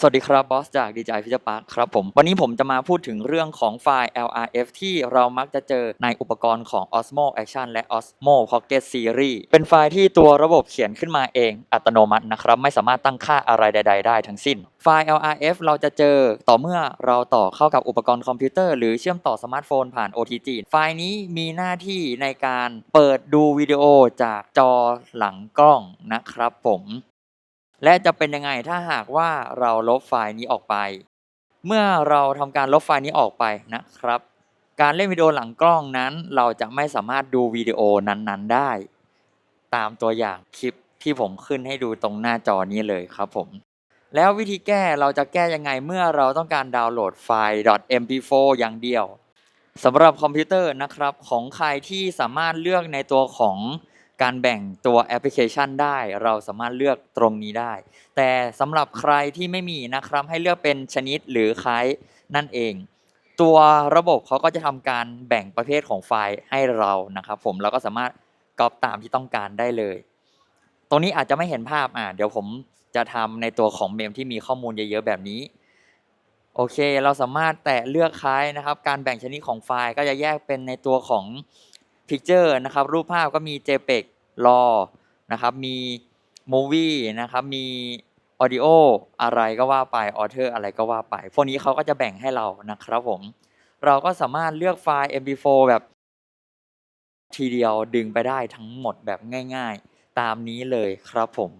สวัสดีครับบอสจาก DJI Future Park ครับผมวันนี้ผมจะมาพูดถึงเรื่องของไฟล์ LRF ที่เรามักจะเจอในอุปกรณ์ของ Osmo Action และ Osmo Pocket Series เป็นไฟล์ที่ตัวระบบเขียนขึ้นมาเองอัตโนมัตินะครับ ไม่สามารถตั้งค่าอะไรใด ๆ ได้ทั้งสิ้น ไฟล์ LRF เราจะเจอต่อเมื่อเราต่อเข้ากับอุปกรณ์คอมพิวเตอร์หรือเชื่อมต่อสมาร์ทโฟนผ่าน OTG ไฟล์นี้มีหน้าที่ในการเปิดดูวิดีโอจากจอหลังกล้องนะครับผม และจะเป็นยังไงถ้าหากว่าเราลบไฟล์นี้ออกไป เมื่อเราทำการลบไฟล์นี้ออกไปนะครับ การเล่นวิดีโอหลังกล้องนั้น เราจะไม่สามารถดูวิดีโอนั้นๆได้ ตามตัวอย่างคลิปที่ผมขึ้นให้ดูตรงหน้าจอนี้เลยครับผม แล้ววิธีแก้เราจะแก้ยังไงเมื่อเราต้องการดาวน์โหลดไฟล์ .mp4 อย่างเดียวสำหรับคอมพิวเตอร์นะครับของใครที่สามารถเลือกในตัวของ การแบ่งตัวแอปพลิเคชันได้ เราสามารถเลือกตรงนี้ได้ แต่สำหรับใครที่ไม่มีนะครับให้เลือกเป็นชนิดหรือคล้ายนั่นเอง ตัวระบบเขาก็จะทำการแบ่งประเภทของไฟล์ให้เรานะครับผมเราก็สามารถก๊อปตามที่ต้องการได้เลย ตรงนี้อาจจะไม่เห็นภาพอะเดี๋ยวผมจะทำในตัวของเมมที่มีข้อมูลเยอะๆแบบนี้โอเค เราสามารถแตะเลือกคล้ายนะครับ การแบ่งชนิดของไฟล์ก็จะแยกเป็นในตัวของ Picture นะครับรูปภาพก็มี JPEG RAW นะครับมี Movie นะครับมี Audio อะไรก็ว่าไป Author อะไรก็ว่าไป พวกนี้เขาก็จะแบ่งให้เรานะครับผม เราก็สามารถเลือกไฟล์ MP4 แบบทีเดียวดึงไปได้ทั้งหมดแบบง่าย ๆ ตามนี้เลยครับผม